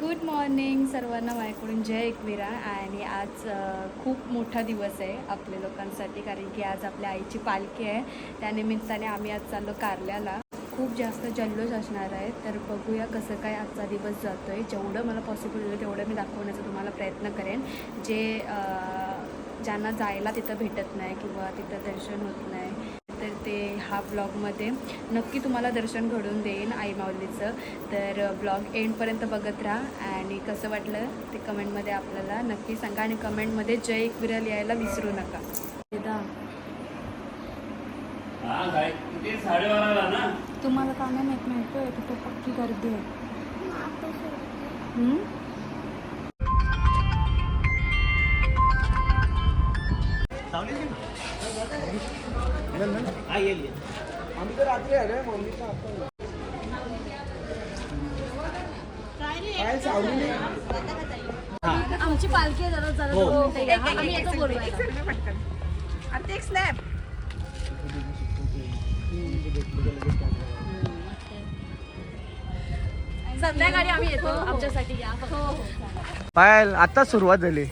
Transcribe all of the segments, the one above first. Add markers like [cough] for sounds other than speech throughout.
Good morning सर्वांना माझ्याकडून जय एकविरा. आणि आज खूप मोठा दिवस आहे आपल्या लोकांसाठी कारण की आज आपल्या आईची पालखी आहे. त्यानिमित्ताने आम्ही आज चाललो कारल्याला. खूप जास्त जल्लोष असणार आहे तर बघूया कसं काय आजचा दिवस जातो आहे जेवढं मला पॉसिबल होईल तेवढं मी दाखवण्याचा तुम्हाला प्रयत्न करेन. जे ज्यांना जायला तिथं भेटत नाही किंवा तिथं दर्शन होत नाही ते हा ब्लॉगमध्ये. नक्की तुम्हाला दर्शन घडून देईन आई माऊलीचं. तर ब्लॉग एंडपर्यंत बघत राहा आणि कसं वाटलं ते कमेंटमध्ये आपल्याला नक्की सांगा आणि कमेंटमध्ये जय एकविरा लिहायला विसरू नका. हा तुम्हाला का नाही माहीत? माहिती तिथं पक्की गर्दी आहे. हम्म? हा येईल आम्ही तर रात्री मम्मीचा काय नाही आमची पालखी आहे जरा जरा हो. दोन मिनिटं या. हा, आम्ही येतो बोलवायला. संध्याकाळी आम्ही येतो आमच्यासाठी या फक्त. पायल आता सुरुवात झाली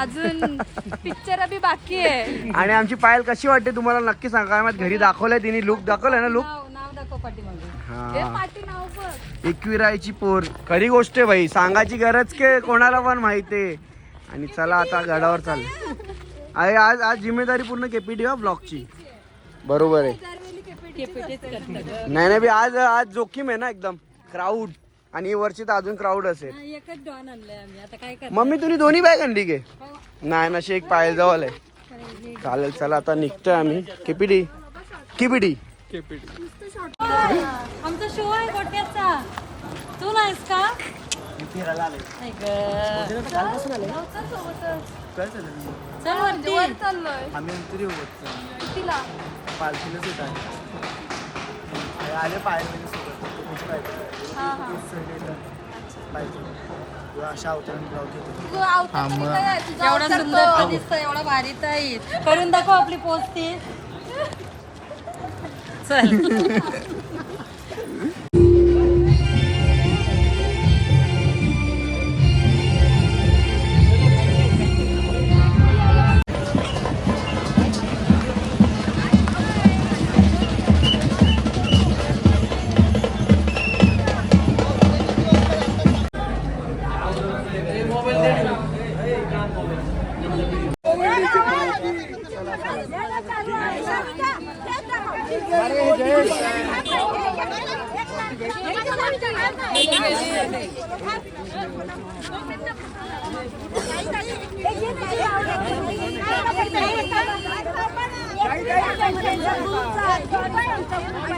अजून पिक्चर अभि बाकी आहे. आणि आमची पायल कशी वाटते तुम्हाला? नक्की सांगा. घरी दाखवलंय तिने लुक दाखवलाय ना लुक नाव नाव दाखव पाठीमागे. हा. पाठी नाव बघ. एकविरायची पोर. खरी गोष्ट आहे भाई सांगायची गरज के कोणाला पण माहिती आणि चला आता गडावर चाल. आहे आज आज जिम्मेदारी पूर्ण केपीटी हा ब्लॉकची बरोबर आहे. नाही नाही बी आज आज जोखीम आहे ना एकदम. क्राऊड आणि ही वर्षी तर अजून क्राऊड असेल. एकच डॉन आणलंय आम्ही. आता काय मम्मी तुम्ही दोन्ही बॅग आणली के? नाही ना शेक पायल जवळ आहे. चालेल चला आता निघतोय आम्ही. केपीडी? केपीडी? आमचा शो आहे गोट्याचा. तू नाहीस का? नाही गं. चल वरती. चाललोय आम्ही तरी होत तिला पालखीलाच येत आहे. आले पायल हा अशा अवतरण ब्लॉग घेतो एवढा सुंदर दिसतो एवढा भारी ताई करून दाखव आपली पोच ती चल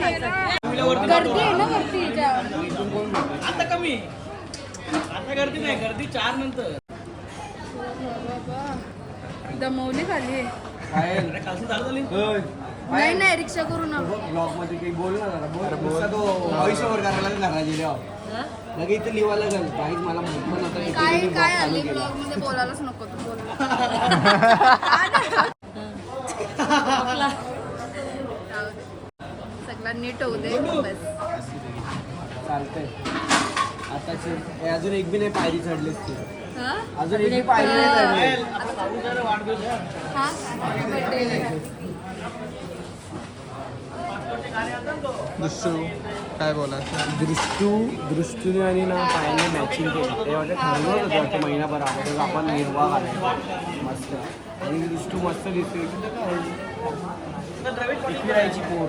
गर्दी आहे ना वरती आता कमी. आता गर्दी नाही गर्दी चार नंतर. दमवली खाली. नाही नाही रिक्षा करू नको. ब्लॉगमध्ये काही बोल ना जरा बोल. नुसता तो भविष्य वर करायला घरा गेल्यावर लगे इथे लिवायला लागेल काहीच मला माहीत पण नव्हतं की काय तुम्ही काय blog चालू हल्ली केला. ब्लॉगमध्ये बोलायलाच नको तू बोल. [laughs] सगळं नीट होऊ दे बस. चालतंय. आता हे अजून एक बी नाही पायरी चढलीस ती. हा? अजून एक नाही हा? दुसरू काय बोलायचं दृष्टू दृष्टीने आणि ना पायाने मॅचिंग केली. ते वाटतं ठरवलं होतं वाटतं महिनाभर अगोदर आपण निर्वाह घालायचा मस्त. आणि दृष्टू मस्त दिसते इकडे राहायची पोर?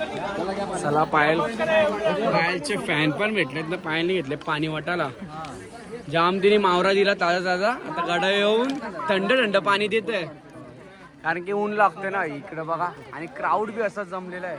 चला पायल. पायलचे फॅन पण भेटलेत ना पायलने घेतले पाणी वाटायला. जाम तिने मावरा दिला ताजा ताजा. आता गडा येऊन थंड थंड पाणी देते कारण की ऊन लागते ना इकडे बघा. आणि क्राऊड बी असं जमलेला आहे.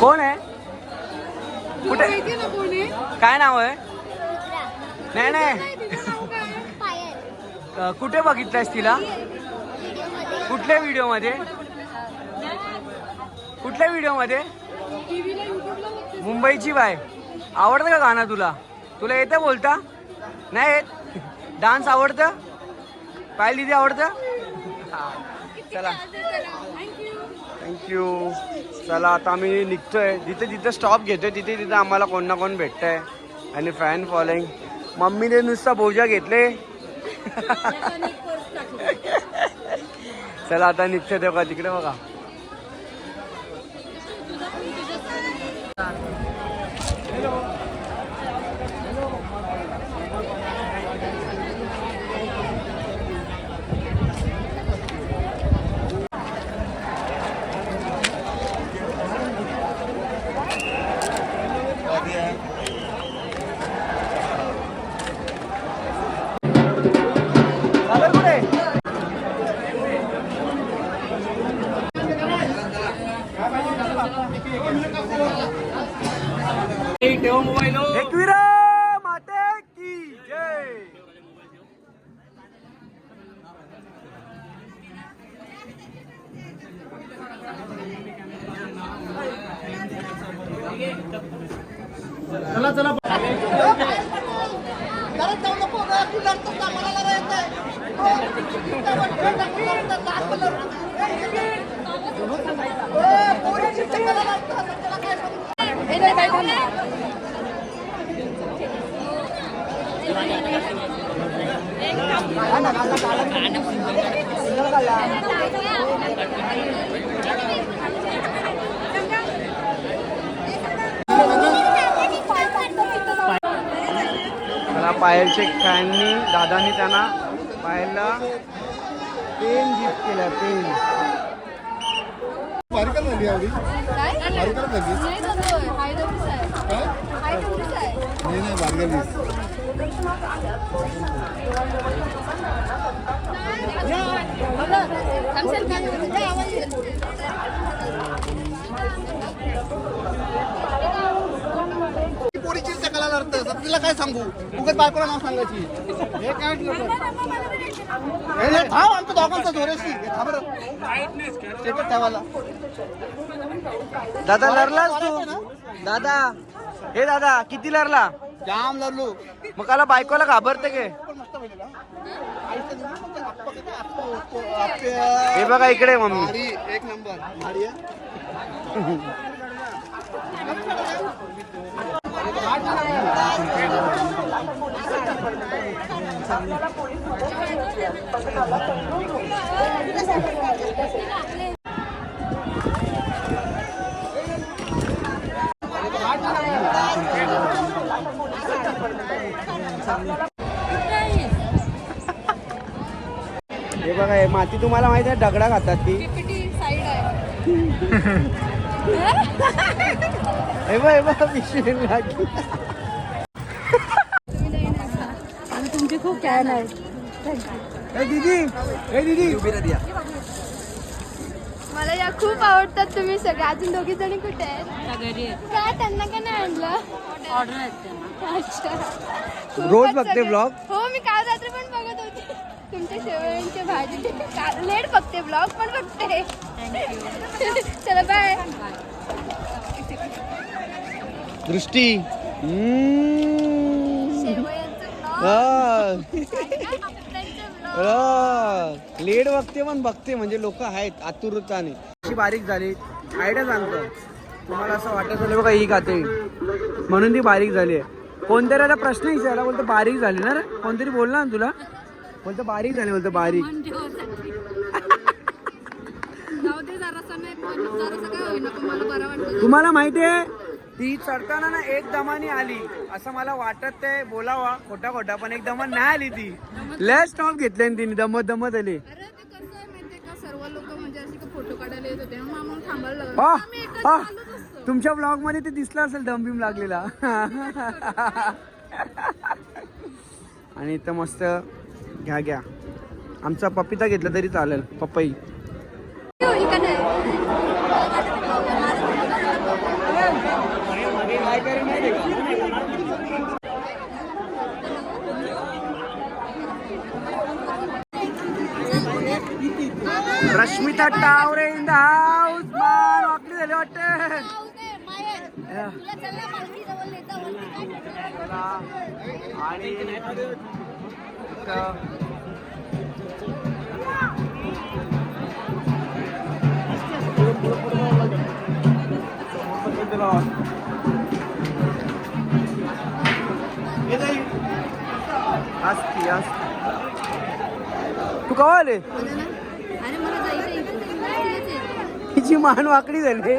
कोण आहे? कुठे? काय नाव आहे? नाही नाही. कुठे बघितलंयस तिला? कुठल्या व्हिडिओमध्ये कुठल्या व्हिडिओमध्ये मुंबईची बाय. आवडतं का गाणं तुला? तुला येतं बोलता? नाही येत? डान्स आवडतं? पायल दिदी आवडतं. चला. थँक्यू चला आता आम्ही निघतोय. जिथे जिथे स्टॉप घेतोय तिथे तिथे आम्हाला कोण ना कोण भेटतंय. आणि फॅन फॉलोईंग मम्मीने नुसता बोजा घेतले. चला आता निघतोय तेव्हा. तिकडे बघा. पायलचे फॅननी दादानी त्यांना पायलला पेन गिफ्ट केला पेन. बारीकच झाली आवडी. झाली नाही नाही बारगालीस पोरीची कला लढतं तिला काय सांगू? उगाच बायकोला नाव सांगायची. हे काय हे आमच्या दोघांचा जोरेशी थांब रे. स्टेटस ठेवायला. दादा लरलास तू? दादा. हे दादा किती लरला जाम लढलो मग काला बायकोला घाबरते के? हे बघा इकडे मम्मी. एक नंबर. भारी [laughs] आहे हे बघा हे माती तुम्हाला माहिती आहे दगडा खातात ती. साईड आहे. [laughs] हे बघ हे बघ पिशवी लागली. आणि तुमचे खूप कॅन आहेत ए दीदी ए दीदी. मला या खूप आवडतात तुम्ही सगळे. अजून दोघी जणी कुठे आहेत? का त्यांना का नाही आणलं? अच्छा. खूपच रोज बघते सगळे- vlog? हो मी काल रात्री पण बघत होते. तुमच्या शेवयांच्या भाजी. लेट बघते ब्लॉग पण बघते. चला बाय दृष्टी. लेट बघते पण बघते म्हणजे लोक आहेत आतुरताने. अशी बारीक झाली. आयडिया सांगतो तुम्हाला असं वाटत असेल बघा ही खाते. म्हणून ती बारीक झाली आहे. कोणतरी आता प्रश्न विचारला बोलतो बारीक झाली ना कोणतरी बोलला ना तुला? बोलतो बारीक झाली बोलतो बारीक. जाऊ दे जरासा नाही पण जरासा काय होईना पण मला बरं वाटतं तुम्हाला माहितीये ती चढताना ना एक दमानी आली. असं मला वाटत ते बोलावा खोटा खोटा पण एक दमान नाही आली ती. लय स्टॉप घेतले तिने दमत दमत आली. अरे ते कसं आहे माहितीये का? सर्व लोक म्हणजे असे का फोटो काढायला येत होते मग आम्हाला थांबायला लागलं. आ, आम्ही एकच आ, चालूच असतो. तुमच्या ब्लॉगमध्ये ते दिसलं असेल दमबिम लागलेला. [laughs] आणि इथं मस्त घ्या घ्या. आमचा पपिता घेतला तरी चालेल पपई. Rashmita Taware in the house मान वाकली झाली वाटते. आणि इथं असती असती तू कवा आले? तिची मान वाकडी झाली.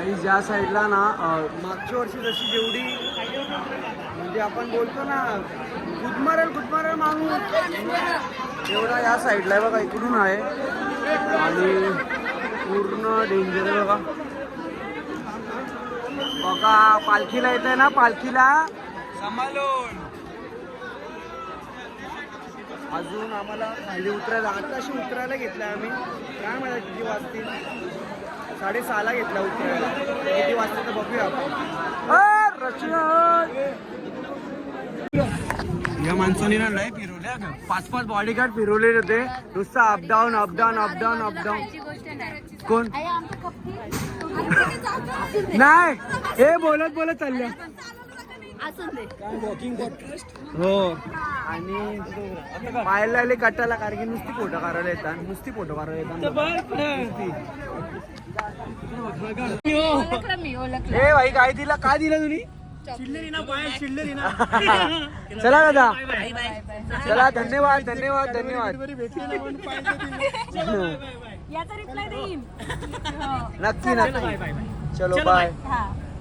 काही ज्या साईडला ना मागच्या वर्षी जशी जेवढी म्हणजे आपण बोलतो ना गुदमारल गुदमारल माणूस एवढा या साईडला आहे बघा इकडून आहे. आणि पूर्ण डेंजर आहे बघा. बघा पालखीला येत आहे ना पालखीला. सांभाळून. अजून आम्हाला खाली उतरायला आताशी उतरायला घेतलं आम्ही. काय माहिती किती वाजतील? साडेसहाला घेतला उतरायला किती वाजता तर बघूया आपण. अ, रचना! या माणसाने ना लय फिरवल्या ग. पाच पाच बॉडीगार्ड फिरवले होते. नुसतं अपडाऊन अपडाऊन अपडाऊन अपडाऊन कोण? नाही. हे बोलत बोलत चालल्या. हो. आणि पाहायला लागले कट्टाला कारण की नुसती फोटो काढायला येतात. नुसती फोटो काढायला येतात. ए भाई काय दिला? काय दिलं तुम्ही? चला दादा. चला धन्यवाद धन्यवाद धन्यवाद. नक्की नक्की. चलो बाय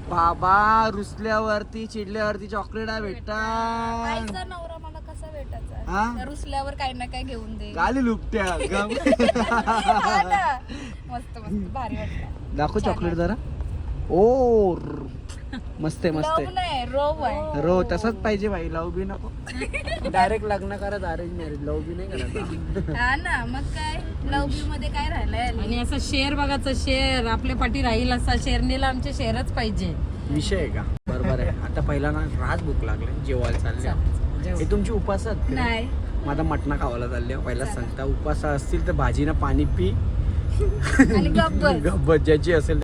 बाबा रुसल्यावरती चिडल्यावरती चॉकलेट भेटतात आईचा नवरा मला कसा हा? रुसल्यावर काही ना काही घेऊन दे. गाली लुपट्या गम. हा ना. मस्त मस्त. भारी वाटलं दाखव चॉकलेट जरा. ओ र. मस्त आहे मस्त लव आहे. नाही रोव आहे. रो तसंच पाहिजे भाई लव बी नको. डायरेक्ट लग्न करत अरेंज मॅरेज लव बी नाही करत हा ना मग काय? लव बी मध्ये काय राहिलंय? आणि असं शेर बघायचं शेर आपल्या पाठी राहील असा शेरणीला आमचे शेरच पाहिजे. विषय आहे का? बरोबर आहे. आता पहिला ना राज भूक लागले जेवायला चालले. हे तुमची उपास? नाही. माझा मटणा खावायला चालले पहिला सांगता उपास असतील तर भाजीनं पाणी पी. गब्बत [laughs] ज्याची असेल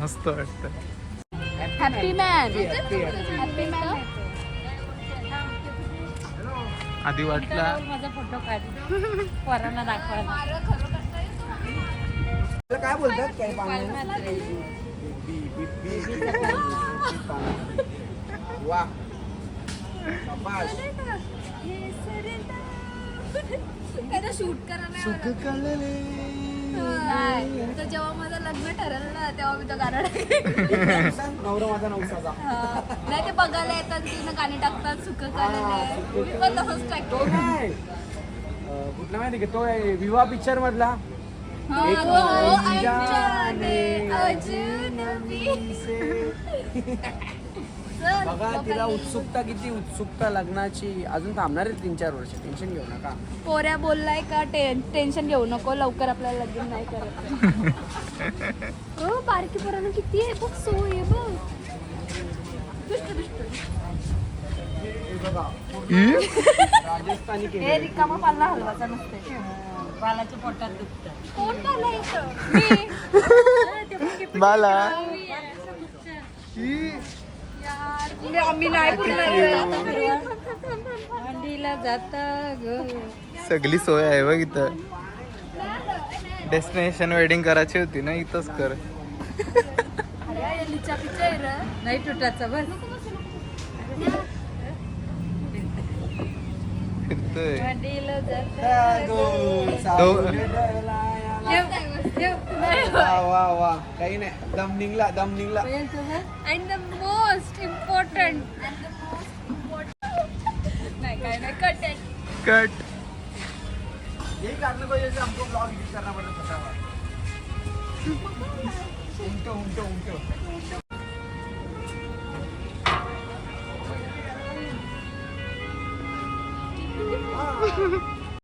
मस्त वाटतं. हॅपी मॅन हॅपी मॅन आधी वाटला. माझा फोटो काढ. पोरांना दाखवायला काय बोलतात? काय वा. शूट करायला जेव्हा लग्न ठरलं ना तेव्हा मी तो गाणं [laughs] टाकेन. नवरा माझा नवसाचा हा. नाही ते बघायला येतात तिनं गाणी टाकतात सुख काढायला मी पण तसंच तो टाकतो काय? अं, कुठला माहिती का? तो आहे विवाह पिक्चर मधला. हा, एक अजनबी. [laughs] बघा तिला उत्सुकता किती उत्सुकता लग्नाची. अजून थांबणार आहे तीन चार वर्ष. टेन्शन घेऊ नका. पोऱ्या बोललाय का टे- टेन्शन घेऊ नको. लवकर आपल्याला लगीन नाही करत. [laughs] हो बारकी पोरांना किती आहे? बघ सोय आहे बघ. दुष्ट दुष्ट. राजस्थानी हे रिकामा पालना हलवाचा नसते. बालाच्या पोटात दुखतं कोण पाला [laughs] बाला. यार मी- आम्ही नाही मांडीला जाता ग. सगळी सोय आहे बघ इथं. डेस्टिनेशन वेडिंग करायची होती ना इथंच कर. नाही तुटाचा बस. फिरतोय. मांडीला जाता वा वा वा. काही नाही. दम निघला दम निघला. and the most important cut cut यही कारण को जैसे हमको ब्लॉग एडिट करना पड़ता पता हुआ उनके उनके उनके